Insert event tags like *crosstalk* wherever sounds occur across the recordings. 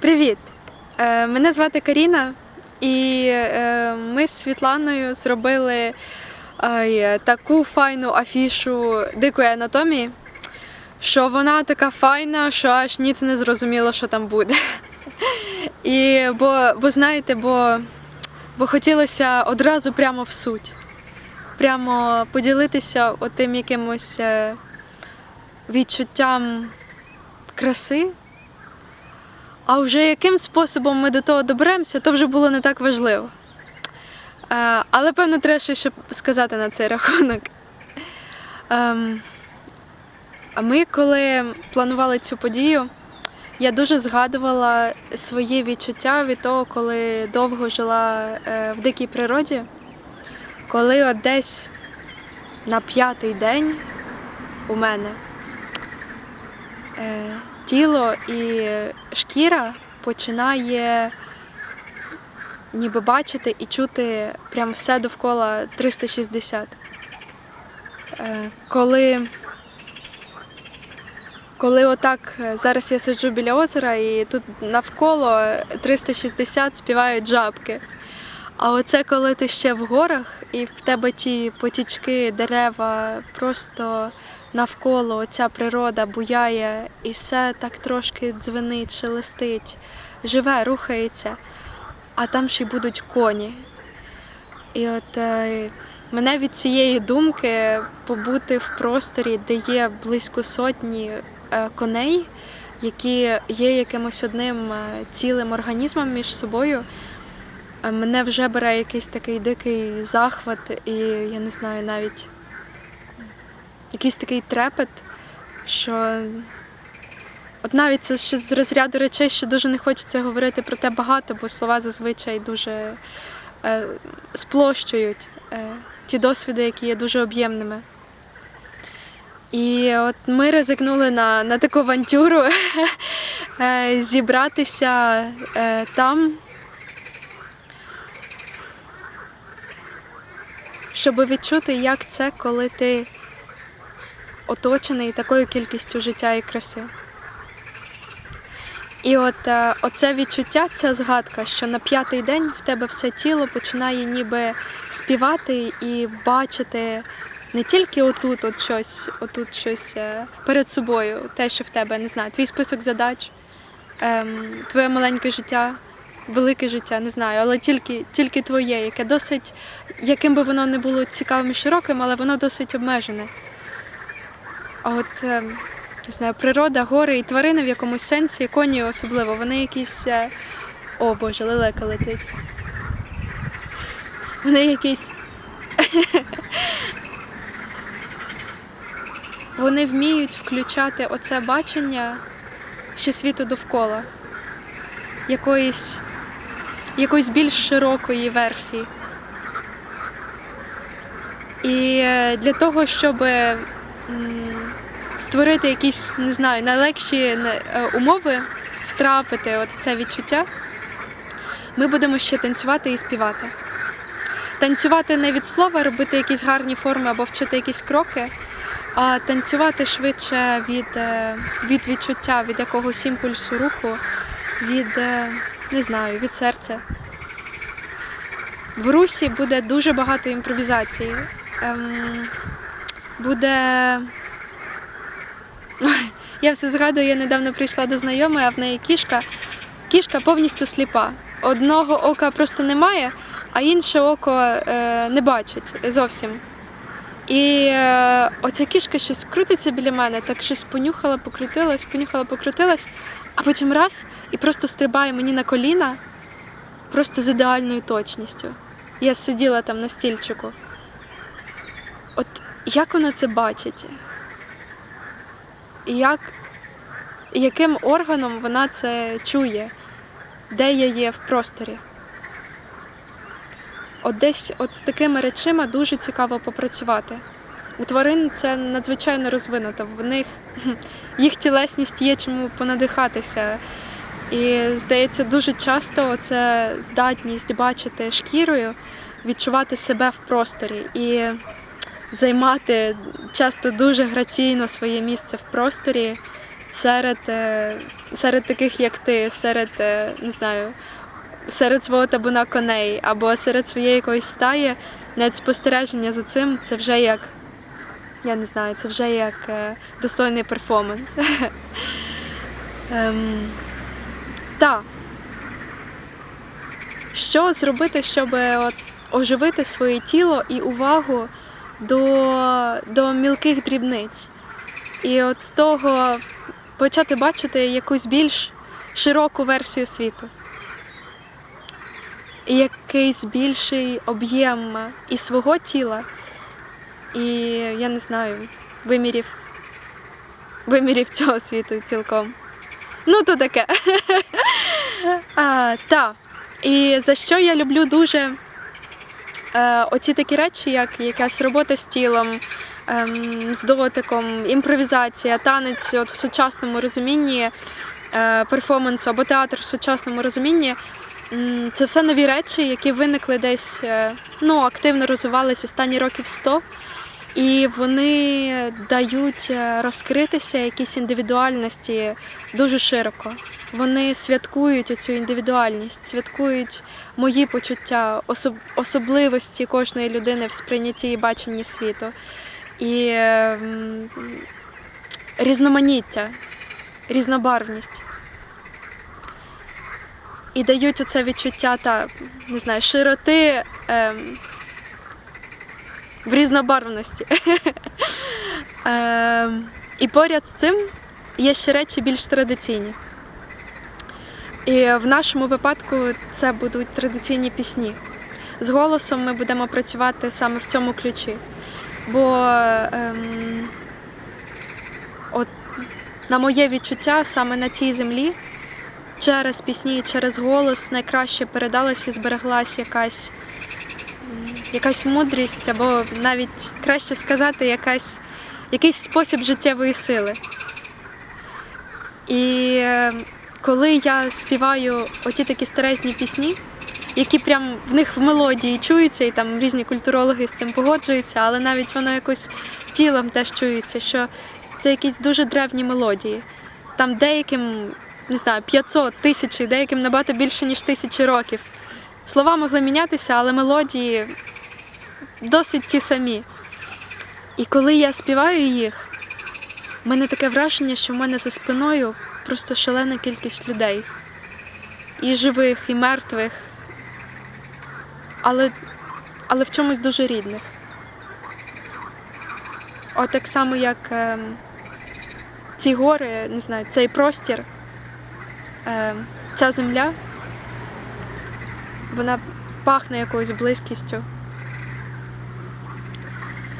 Привіт! Е, Мене звати Каріна, і е, ми з Світланою зробили таку файну афішу дикої анатомії, що вона така файна, що аж ніц не зрозуміло, що там буде. І бо, бо знаєте, бо, бо хотілося одразу прямо в суть, прямо поділитися отим якимось е, відчуттям краси. А вже яким способом ми до того доберемося, то вже було не так важливо. Е, Але, певно, треба щось ще сказати на цей рахунок. Ем, А ми, коли планували цю подію, я дуже згадувала свої відчуття від того, коли довго жила е, в дикій природі, коли от десь на п'ятий день у мене е, тіло і шкіра починає ніби бачити і чути прям все довкола 360. Е, Коли, коли отак е, зараз я сиджу біля озера і тут навколо 360 співають жабки. А оце коли ти ще в горах і в тебе ті потічки, дерева, просто навколо оця природа буяє, і все так трошки дзвенить, шелестить, живе, рухається, а там ще й будуть коні. І от е, мене від цієї думки побути в просторі, де є близько сотні е, коней, які є якимось одним е, цілим організмом між собою. Мене вже бере якийсь такий дикий захват, і я не знаю навіть якийсь такий трепет, що от навіть це щось з розряду речей, що дуже не хочеться говорити про те багато, бо слова зазвичай дуже е, сплощують е, ті досвіди, які є дуже об'ємними. І от ми ризикнули на, на таку авантюру *laughs* е, зібратися е, там. щоб відчути, як це, коли ти оточений такою кількістю життя і краси. І от е, оце відчуття, ця згадка, що на п'ятий день в тебе все тіло починає ніби співати і бачити не тільки отут, от щось, отут щось е, перед собою, те, що в тебе, не знаю, твій список задач, ем, твоє маленьке життя, велике життя, не знаю, але тільки, тільки твоє, яке досить, яким би воно не було цікавим і широким, але воно досить обмежене. А от ем, не знаю, природа, гори і тварини в якомусь сенсі, коні особливо, вони якісь. е, О Боже, лелека летить. Вони якісь. *laughs* Вони вміють включати оце бачення ще світу довкола, якоїсь, якоїсь більш широкої версії. І е, для того, щоб створити якісь, не знаю, найлегші е, умови, втрапити от в це відчуття, ми будемо ще танцювати і співати. Танцювати не від слова, робити якісь гарні форми або вчити якісь кроки, а танцювати швидше від, е, від відчуття, від якогось імпульсу руху, від, е, не знаю, від серця. В русі буде дуже багато імпровізації. Ем, буде. Я все згадую, я недавно прийшла до знайомої, а в неї кішка. Кішка повністю сліпа. Одного ока просто немає, а інше око е, не бачить зовсім. І е, оця кішка щось крутиться біля мене, так щось понюхала, покрутилась, понюхала, покрутилась, а потім раз і просто стрибає мені на коліна, просто з ідеальною точністю. Я сиділа там на стільчику. Як вона це бачить? Як, яким органом вона це чує, де я є в просторі? От десь от з такими речима дуже цікаво попрацювати. У тварин це надзвичайно розвинуто. В них їх тілесність є чому понадихатися. І здається, дуже часто це здатність бачити шкірою, відчувати себе в просторі і займати часто дуже граційно своє місце в просторі серед, е, серед таких, як ти, серед, е, не знаю, серед свого табуна коней або серед своєї якоїсь стаї, навіть спостереження за цим це вже як, я не знаю, це вже як е, достойний перформанс. *laughs* ем, та. Що зробити, щоб оживити своє тіло і увагу до, до мілких дрібниць? І от з того почати бачити якусь більш широку версію світу. І якийсь більший об'єм і свого тіла, і я не знаю, вимірів, вимірів цього світу цілком. Ну, то таке. *laughs* а, та. І за що я люблю дуже оці такі речі, як якась робота з тілом, ем, з дотиком, імпровізація, танець от в сучасному розумінні е, перформансу або театр в сучасному розумінні. Це все нові речі, які виникли десь, е, ну, активно розвивались останні років 100. І вони дають е, розкритися якійсь індивідуальності дуже широко. Вони святкують цю індивідуальність, святкують мої почуття, особ- особливості кожної людини в сприйнятті і баченні світу. І е, різноманіття, різнобарвність. І дають оце відчуття та не знаю, широти ем, в різнобарвності. *laughs* ем, і поряд з цим є ще речі більш традиційні. І в нашому випадку це будуть традиційні пісні. З голосом ми будемо працювати саме в цьому ключі. Бо ем, от, на моє відчуття, саме на цій землі, через пісні, через голос найкраще передалась і збереглась якась, якась мудрість, або навіть краще сказати, якась, якийсь спосіб життєвої сили. І е, коли я співаю оті такі старезні пісні, які прям в них в мелодії чуються, і там різні культурологи з цим погоджуються, але навіть воно якось тілом теж чується, що це якісь дуже древні мелодії. Там деяким, не знаю, 500, тисячі, деяким набагато більше, ніж тисячі років. Слова могли мінятися, але мелодії досить ті самі. І коли я співаю їх, в мене таке враження, що в мене за спиною просто шалена кількість людей. І живих, і мертвих, але, але в чомусь дуже рідних. От так само, як ем, ці гори, не знаю, цей простір, ем, ця земля, вона пахне якоюсь близькістю.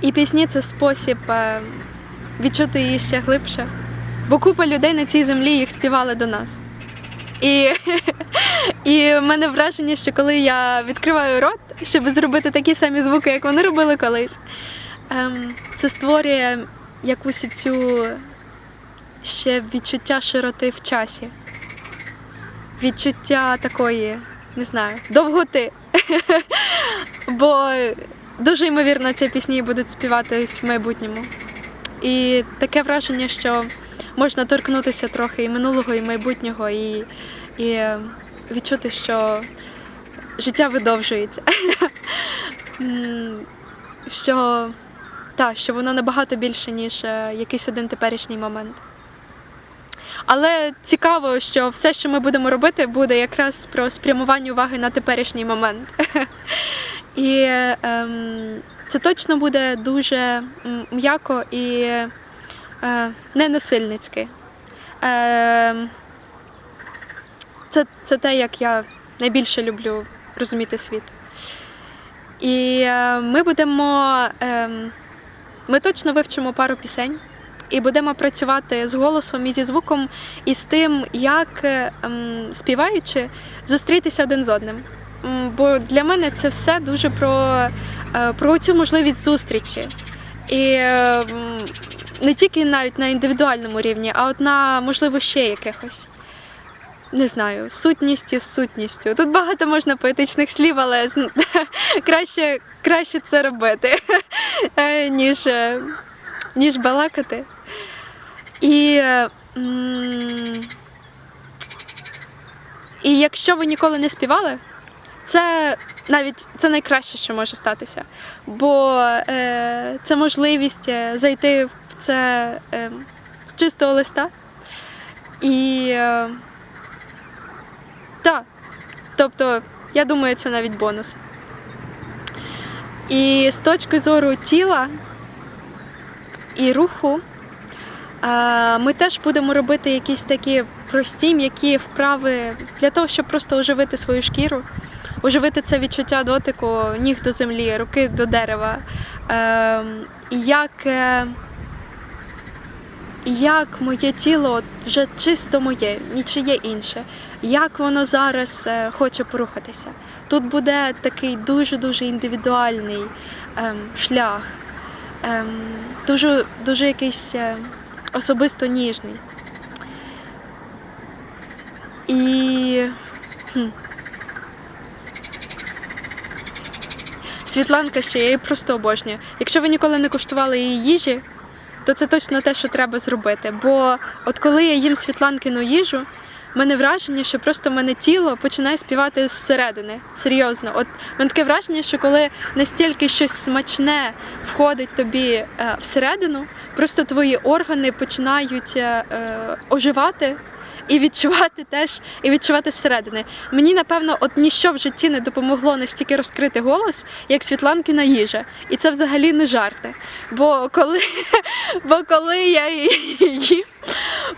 І пісні це спосіб ем, відчути її ще глибше. Бо купа людей на цій землі їх співали до нас. І, *laughs* і в мене враження, що коли я відкриваю рот, щоб зробити такі самі звуки, як вони робили колись, ем, це створює якусь цю ще відчуття широти в часі. Відчуття такої, не знаю, довготи. *laughs* Бо дуже ймовірно ці пісні будуть співатись в майбутньому. І таке враження, що можна торкнутися трохи і минулого, і майбутнього, і, і е, відчути, що життя видовжується. *laughs* Що, та, що воно набагато більше, ніж е, якийсь один теперішній момент. Але цікаво, що все, що ми будемо робити, буде якраз про спрямування уваги на теперішній момент. *laughs* І ем, це точно буде дуже м'яко і е, не насильницьки. Е, це, це те, як я найбільше люблю розуміти світ. І е, ми будемо. Е, ми точно вивчимо пару пісень і будемо працювати з голосом і зі звуком, і з тим, як е, ем, співаючи, зустрітися один з одним. Бо для мене це все дуже про, е, про цю можливість зустрічі. І е, не тільки навіть на індивідуальному рівні, а от на можливо ще якихось. Не знаю, сутність із сутністю. Тут багато можна поетичних слів, але *laughs* краще, краще це робити, *laughs* е, ніж, ніж балакати. І І якщо ви ніколи не співали, це навіть це найкраще, що може статися. Бо е, це можливість е, зайти в це е, з чистого листа. І е, так, тобто, я думаю, це навіть бонус. І з точки зору тіла і руху, е, ми теж будемо робити якісь такі прості, м'які вправи для того, щоб просто оживити свою шкіру, оживити це відчуття дотику ніг до землі, руки до дерева. Е, і як, е, як моє тіло вже чисто моє, нічиє інше, як воно зараз е, хоче порухатися. Тут буде такий дуже-дуже індивідуальний ем, шлях, ем, дуже, дуже якийсь е, особисто ніжний. І Світланка ще я її просто обожнюю. Якщо ви ніколи не куштували її їжі, то це точно те, що треба зробити. Бо от коли я їм світланкину їжу, мене враження, що просто мене тіло починає співати зсередини. Серйозно. От мене таке враження, що коли настільки щось смачне входить тобі е, всередину, просто твої органи починають е, е, оживати. І відчувати теж, і відчувати зсередини. Мені, напевно, от ніщо в житті не допомогло настільки розкрити голос, як Світланкина їжа. І це взагалі не жарти. Бо коли, *laughs* бо коли я їм,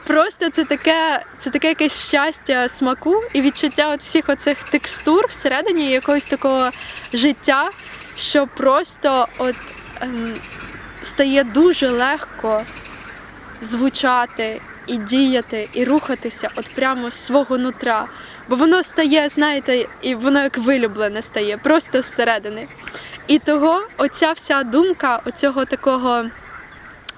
просто це таке, це таке якесь щастя смаку і відчуття от всіх оцих текстур всередині якогось такого життя, що просто от ем, стає дуже легко звучати і діяти, і рухатися от прямо з свого нутра. Бо воно стає, знаєте, і воно як вилюблене стає, просто зсередини. І того оця вся думка оцього такого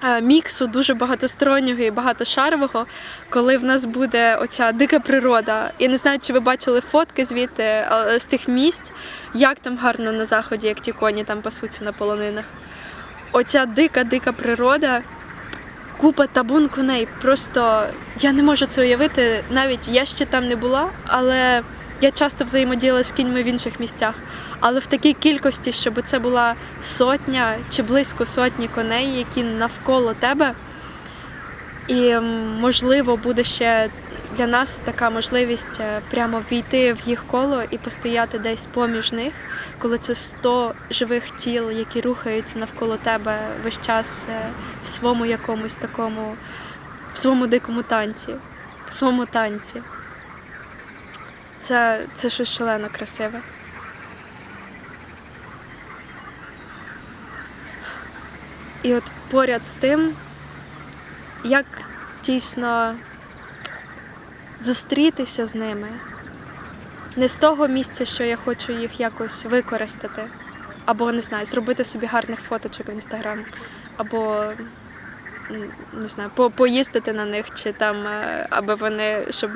е, міксу дуже багатостороннього і багатошарового, коли в нас буде оця дика природа. Я не знаю, чи ви бачили фотки звідти з тих місць, як там гарно на заході, як ті коні там пасуться на полонинах. Оця дика-дика природа, купа табун коней. Просто я не можу це уявити. Навіть я ще там не була, але я часто взаємодіяла з кіньми в інших місцях. Але в такій кількості, щоб це була сотня чи близько сотні коней, які навколо тебе. І можливо буде ще для нас така можливість е, прямо війти в їх коло і постояти десь поміж них, коли це 100 живих тіл, які рухаються навколо тебе весь час е, в своєму якомусь такому, в своєму дикому танці, в своєму танці. Це, це щось шалено красиве. І от поряд з тим, як дійсно зустрітися з ними, не з того місця, що я хочу їх якось використати, або не знаю, зробити собі гарних фоточок в інстаграм, або не знаю, по- поїздити на них, чи там, е, аби вони щоб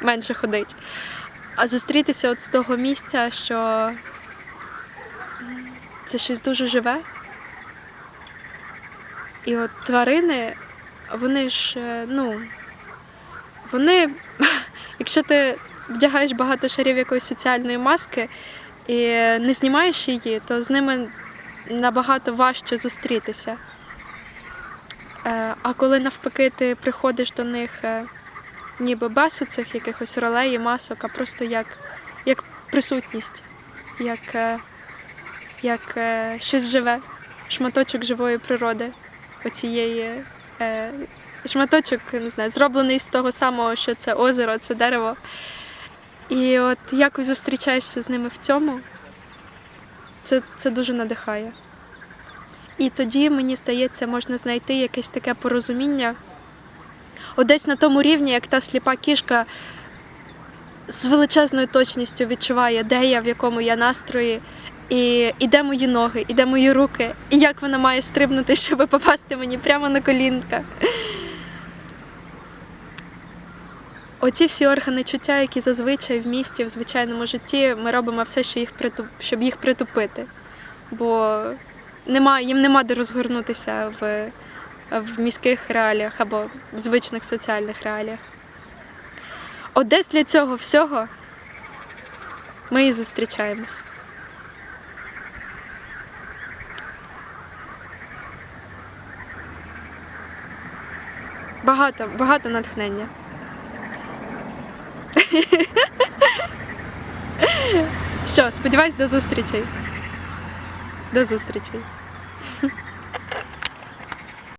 менше ходить. А зустрітися от з того місця, що це щось дуже живе. І от тварини, вони ж, е, ну, вони, *laughs* якщо ти вдягаєш багато шарів якоїсь соціальної маски і не знімаєш її, то з ними набагато важче зустрітися. Е, А коли навпаки ти приходиш до них е, ніби без цих якихось ролей і масок, а просто як, як присутність, як, е, як щось живе, шматочок живої природи, оцієї шматочок, не знаю, зроблений з того самого, що це озеро, це дерево. І от якось зустрічаєшся з ними в цьому, це, це дуже надихає. І тоді, мені здається, можна знайти якесь таке порозуміння. От десь на тому рівні, як та сліпа кішка з величезною точністю відчуває, де я, в якому я настрої, і, і де мої ноги, і де мої руки, і як вона має стрибнути, *laughs* щоб попасти мені прямо на колінка. Оці всі органи чуття, які зазвичай в місті, в звичайному житті, ми робимо все, що їх притуп, щоб їх притупити, бо нема, їм нема де розгорнутися в, в міських реаліях або в звичних соціальних реаліях. От десь для цього всього ми і зустрічаємось. Багато, багато натхнення. Що, сподіваюсь, до зустрічей. До зустрічей.